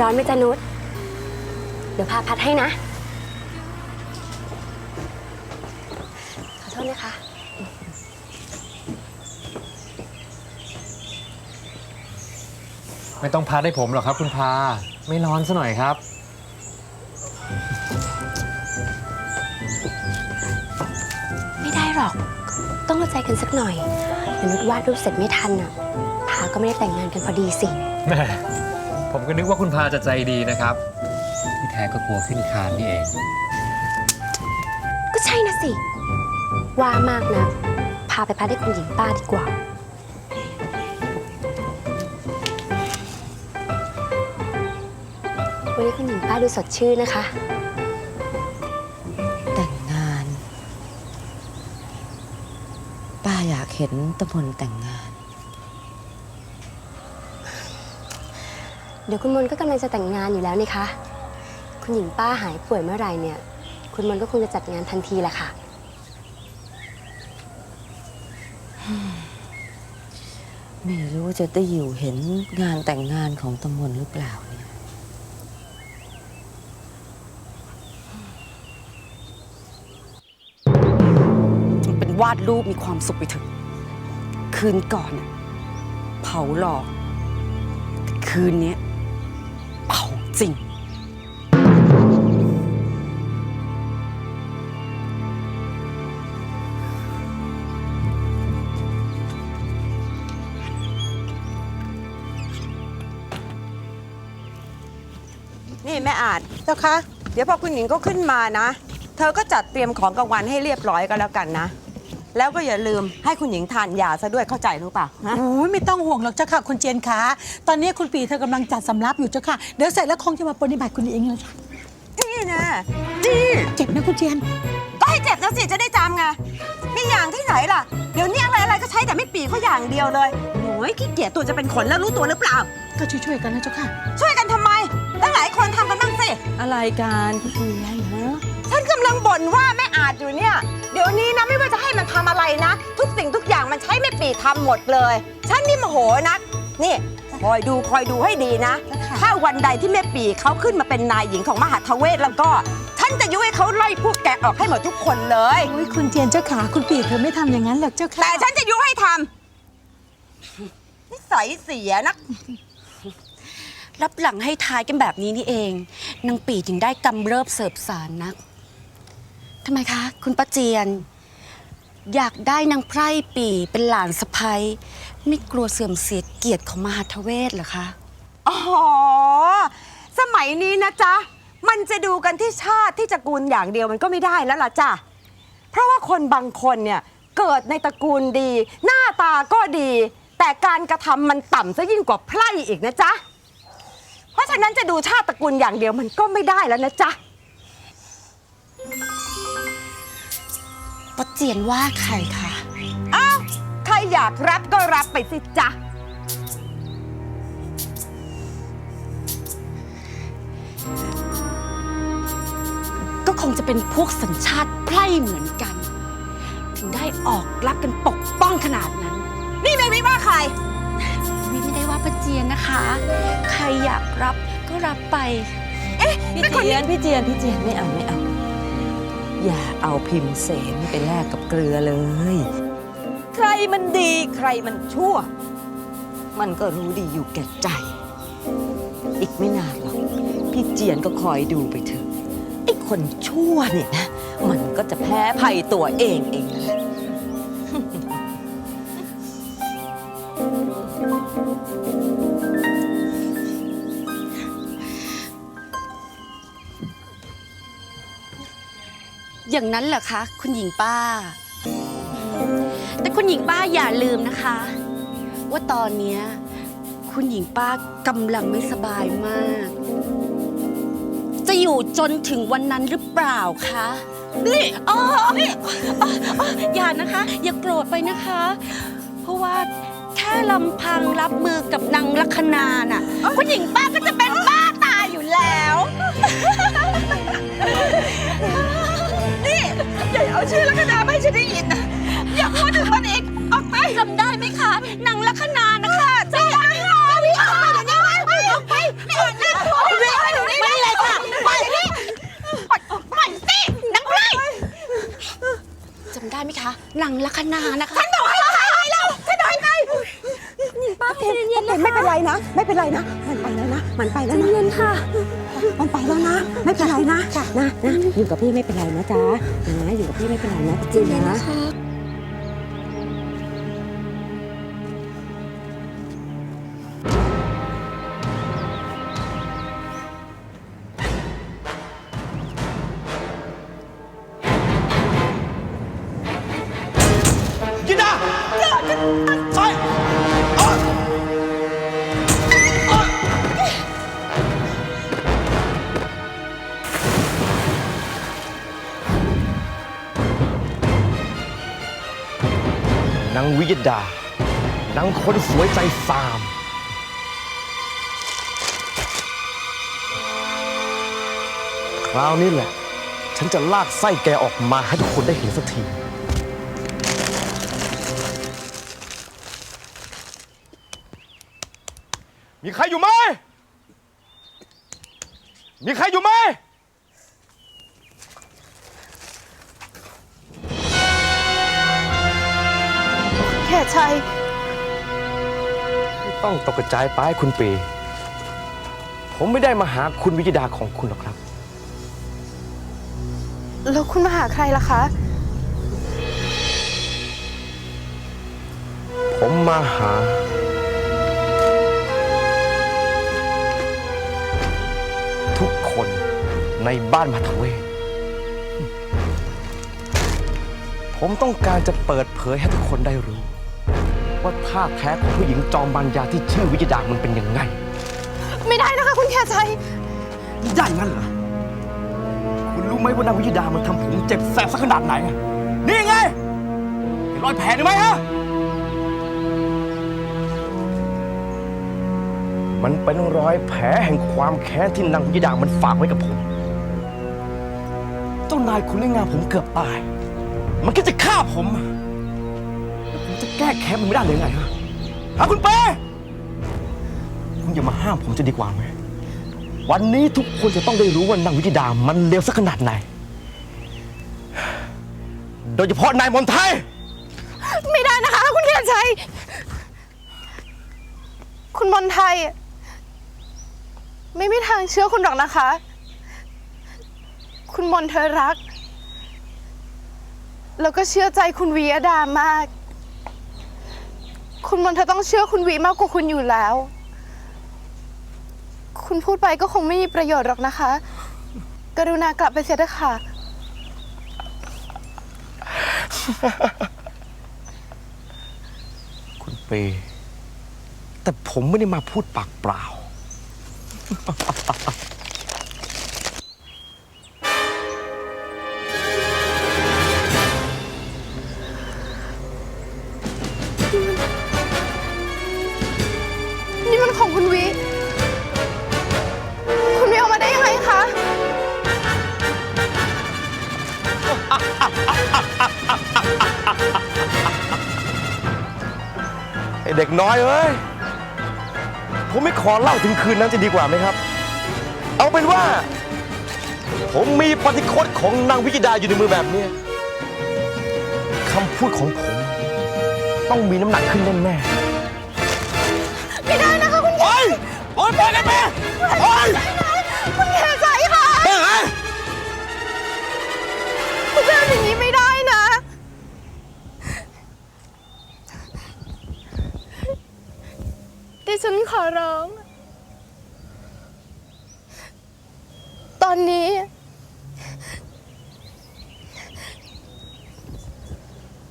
ร้อนไหมจ๊ะนุชเดี๋ยวพาพัดให้นะ ขอโทษนะคะ ไม่ต้องพัดให้ผมหรอกครับ คุณพา ไม่ร้อนซะหน่อยครับ ไม่ได้หรอก ต้องเข้าใจกันสักหน่อยเดี๋ยวนุชวาดรูปเสร็จไม่ทันอะพาก็ไม่ได้แต่งงานกันพอดีสิ แม่ ผมก็นึกว่าคุณพาจะใจดีนะครับ ที่แท้ก็กลัวขึ้นคานนี่เอง ก็ใช่นะสิ ว่ามากนะ พาไปพัดให้คุณหญิงป้าดีกว่า วันนี้คุณหญิงป้าดูสดชื่นนะคะ แต่งงาน ป้าอยากเห็นตะพลแต่งงาน ดี๋ยวคุณมนก็กำลังจะแต่งงานอยู่แล้วนี่คะ คุณหญิงป้าหายป่วยเมื่อไหร่เนี่ย คุณมนก็คงจะจัดงานทันทีแหละค่ะ ไม่รู้จะได้อยู่เห็นงานแต่งงานของตะมนหรือเปล่าเนี่ยมันเป็นวาดรูปมีความสุขไปเถอะคืนก่อนน่ะเผาหลอก แต่คืนเนี้ย ริง นี่แม่อาจเจ้าคะ เดี๋ยวพอคุณหญิงก็ขึ้นมานะ เธอก็จัดเตรียมของกลางวันให้เรียบร้อยก็แล้วกันนะ แล้วก็อย่าลืมให้คุณหญิงทานยาซะด้วยเข้าใจรู้ป่ะฮะ โอ้ยไม่ต้องห่วงหรอกเจ้าค่ะคุณเจนคะตอนนี้คุณปีเธอกำลังจัดสำรับอยู่เจ้าค่ะ เดี๋ยวเสร็จแล้วคงจะมาปฏิบัติคุณเองเลยค่ะนี่นะนี่เจ็บนะคุณเจนก็ให้เจ็บแล้วสิจะได้จำไงมีอย่างที่ไหนล่ะ เดี๋ยวนี้อะไรอะไรก็ใช้แต่ไม่ปีเขาอย่างเดียวเลยโอ้ยขี้เกียจตัวจะเป็นขนแล้วรู้ตัวหรือเปล่า ก็ช่วยๆกันนะเจ้าค่ะ ช่วยกันทำไมตั้งหลายคนทำกันบ้างสิ อะไรกันคุณเจียนฮะ ฉันกำลังบ่นว่าแม่อาจอยู่เนี่ย เดี๋ยวนี้นะไม่ว่าจะให้มันทำอะไรนะ ทุกสิ่งทุกอย่างมันใช้แม่ปีทำหมดเลย ฉันนี่โมโหนัก นี่คอยดูคอยดูให้ดีนะค่ะถ้าวันใดที่แม่ปีเขาขึ้นมาเป็นนายหญิงของมหาทเวศแล้วก็ ฉันจะยุให้เขาไล่พวกแกออกให้หมดทุกคนเลยโอ้ยคุณเจนเจ้าขาคุณปีเธอไม่ทำอย่างนั้นหรอกเจ้าค่ะแต่ฉันจะยุให้ทำนิสัยเสียนัก รับหลังให้ทายกันแบบนี้นี่เองนางปีถึงได้กำเริบเสิร์ฟสารนัก ทำไมคะ คุณป้าเจียน อยากได้นางไพร่ปีเป็นหลานสะพ้ยไม่กลัวเสื่อมเสียเกียรติของมหาทเวศเหรอคะ อ๋อ สมัยนี้นะจ๊ะ มันจะดูกันที่ชาติที่ตระกูลอย่างเดียวมันก็ไม่ได้แล้วล่ะจ้ะ เพราะว่าคนบางคนเนี่ยเกิดในตระกูลดี หน้าตาก็ดี แต่การกระทำมันต่ำซะยิ่งกว่าไพร่อีกนะจ๊ะ เพราะฉะนั้นจะดูชาติตระกูลอย่างเดียวมันก็ไม่ได้แล้วนะจ๊ะ ป้าเจียนว่าใครคะ อ้าวใครอยากรับก็รับไปสิจ๊ะ ก็คงจะเป็นพวกสัญชาติไพร่เหมือนกัน ถึงได้ออกรับกันปกป้องขนาดนั้น นี่ไม่ไม่ว่าใครวิไม่ได้ว่าป้าเจียนนะคะ ใครอยากรับก็รับไปพี่เจียนพี่เจียนพี่เจียนไม่เอาไม่เอา อย่าเอาพิมพ์เสนไปแลกกับเกลือเลย ใครมันดีใครมันชั่ว มันก็รู้ดีอยู่แก่ใจ อีกไม่นานหรอก พี่เจียนก็คอยดูไปเถอะไอ้คนชั่วเนี่ยนะ มันก็จะแพ้ภัยตัวเองเองนั่นแหละ อย่างนั้นเหรอคะ คุณหญิงป้า แต่คุณหญิงป้าอย่าลืมนะคะ ว่าตอนเนี้ยคุณหญิงป้ากำลังไม่สบายมาก จะอยู่จนถึงวันนั้นหรือเปล่าคะนี่อ๋อนี่อ๋ออ๋ออย่านะคะ อย่าโกรธไปนะคะ เพราะว่าแค่ลำพังรับมือกับนางลัคนาน่ะคุณหญิงป้าก็จะเป็นบ้าตายอยู่แล้ว ชื่อลักคณาไม่ฉันได้ยินนะอย่าพูดถึงมันอีกออกไปจำได้ไหมคะนางลักคณานะคะใจำได้คะวิ่ออกไปไม่อไปไม่อไม่ไม่เลยค่ะไปนี่อปสินังไรจำได้ไหมคะนางลักคณานะคะฉันบอกให้ใครเราฉันบอกให้ใครป้าเพ็นไม่เป็นไรนะ ไม่เป็นไรนะ มันไปแล้วนะ มันไปแล้วนะเย็นค่ะ มันไปแล้วนะ ไม่เป็นไรนะนะนะอยู่กับพี่ไม่เป็นไรนะจ๊ะนะอยู่กับพี่ไม่เป็นไรนะจริงนะางวิยดานางคนสวยใจฟาม คราวนี้แหละ ฉันจะลากไส้แกออกมาให้ทุกคนได้เห็นสักที มีใครอยู่ไหม มีใครอยู่ไหม ชัย ไม่ต้องตกใจไปคุณปี ผมไม่ได้มาหาคุณวิจดาของคุณหรอกครับ แล้วคุณมาหาใครล่ะคะ ผมมาหา ทุกคนในบ้านมาทเวศผมต้องการจะเปิดเผยให้ทุกคนได้รู้ ว่าท่าแท้ของผู้หญิงจอมบานยาที่ชื่อวิจดามันเป็นยังไง ไม่ได้นะคะคุณแค่ชัยได้งั้นเหรอ คุณรู้ไหมว่านางวิยดามันทำผมเจ็บแสบสักขนาดไหนอะนี่ไงเห็นรอยแผลนี่ไหมฮะ มันเป็นรอยแผลแห่งความแค้นที่นางวิยดามันฝากไว้กับผม เจ้านายคุณเล่นงานผมเกือบตาย มันก็จะฆ่าผมแล้วผมจะแก้แค้นมันไม่ได้เลยไงฮะหาคุณเป้คุณอย่ามาห้ามผมจะดีกว่าไหมวันนี้ทุกคนจะต้องได้รู้ว่านางวิจิดามันเลวสักขนาดไหน โดยเฉพาะนายมนไทย ไม่ได้นะคะ คุณแค่ชัย คุณมนไทย ไม่มีทางเชื่อคุณหรอกนะคะ คุณมนเธอรัก แล้วก็เชื่อใจคุณวียดามาก คุณมนเธอต้องเชื่อคุณวีมากกว่าคุณอยู่แล้ว คุณพูดไปก็คงไม่มีประโยชน์หรอกนะคะ กรุณากลับไปเสียเถอะค่ะ คุณเปแต่ผมไม่ได้มาพูดปากเปล่า เด็กน้อยเอ้ย ผมไม่ขอเล่าถึงคืนนั้นจะดีกว่าไหมครับ เอาเป็นว่า ผมมีปฏิคตของนางวิจิดาอยู่ในมือแบบนี้คำพูดของผม ต้องมีน้ำหนักขึ้นแน่ๆ ไม่ได้นะคะคุณโอ๊ยโอ๊ยไปกันไปโอ๊ย ดิฉันขอร้อง ตอนนี้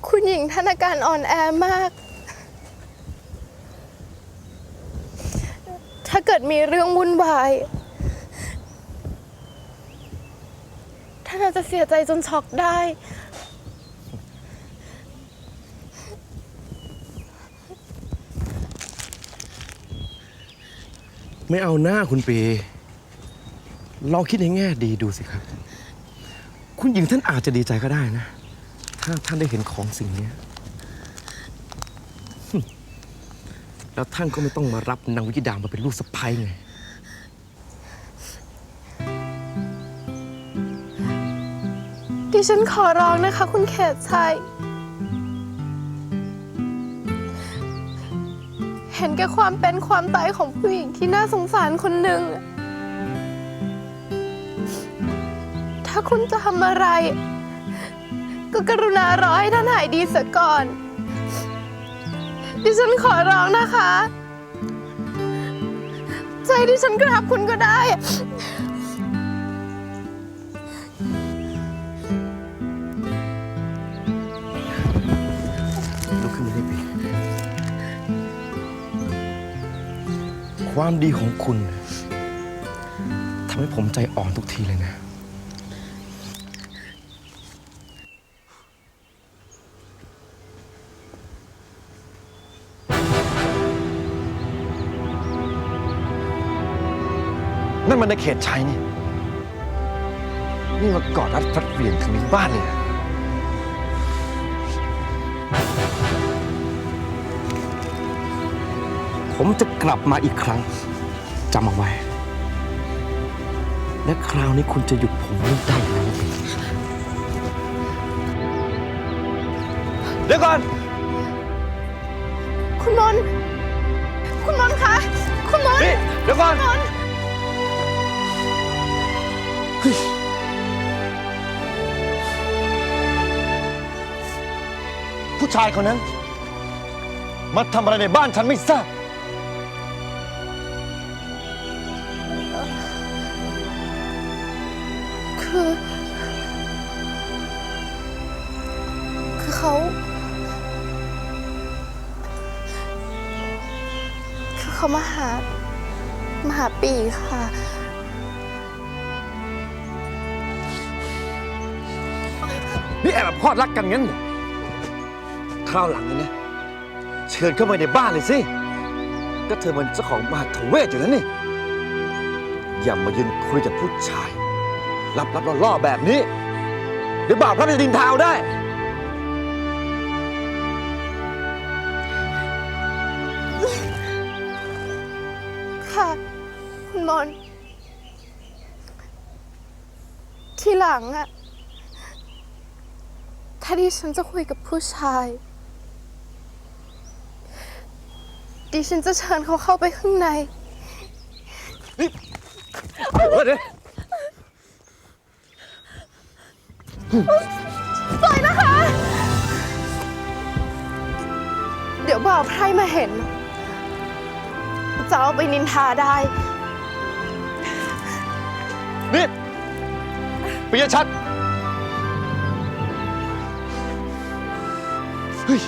คุณหญิงท่านอาการอ่อนแอมาก ถ้าเกิดมีเรื่องวุ่นวาย ท่านอาจจะเสียใจจนช็อกได้ ไม่เอาหน้าคุณปีลองคิดในแง่ดีดูสิครับ คุณหญิงท่านอาจจะดีใจก็ได้นะ ถ้าท่านได้เห็นของสิ่งเนี้ยแล้วท่านก็ไม่ต้องมารับนางวิจิดามาเป็นลูกสะใภ้ไง ดิฉันขอร้องนะคะ คุณเขตชัย ห็นแก่ความเป็นความตายของผู้หญิงที่น่าสงสารคนหนึ่ง ถ้าคุณจะทำอะไร ก็กรุณารอให้ท่านหายดีเสียก่อน ดิฉันขอร้องนะคะ ใจดิฉันกราบคุณก็ได้ ความดีของคุณทำให้ผมใจอ่อนทุกทีเลยนะ นั่นมันในเขตชัยนี่ นี่มากอดรัดฟัดเหวี่ยงถึงในบ้านเลยนะ ผมจะกลับมาอีกครั้งจำเอาไว้ และคราวนี้คุณจะหยุดผมไม่ได้แล้วนะเดี๋ยวก่อน คุณมนต์คุณมนต์คะ คุณมนต์นี่เดี๋ยวก่อน คุณมนต์ผู้ชายคนนั้น มาทำอะไรในบ้านฉันไม่ทราบ คือ คือเขา คือเขามาหา มาหาปีค่ะ นี่แอบมาพอดรักกันงั้นเหรอคราวหลังเนี่ยเชิญเข้ามาในบ้านเลยสิ ก็เธอมันเจ้าของมหาทเวศอยู่แล้วนี่ อย่ามายืนคุยกับผู้ชาย ลับลับล่อล่อๆแบบนี้ เดี๋ยวบาปพระในดินเทาวได้ ค่ะ คุณมนต์ทีหลังอะถ้าดิฉันจะคุยกับผู้ชาย ดิฉันจะเชิญเขาเข้าไปข้างใน เดี๋ยวเดี๋ยว ปล่อยนะคะ เดี๋ยวบ่าวไพร่มาเห็น จะเอาไปนินทาได้ นี่ปิยชัด เฮ้ย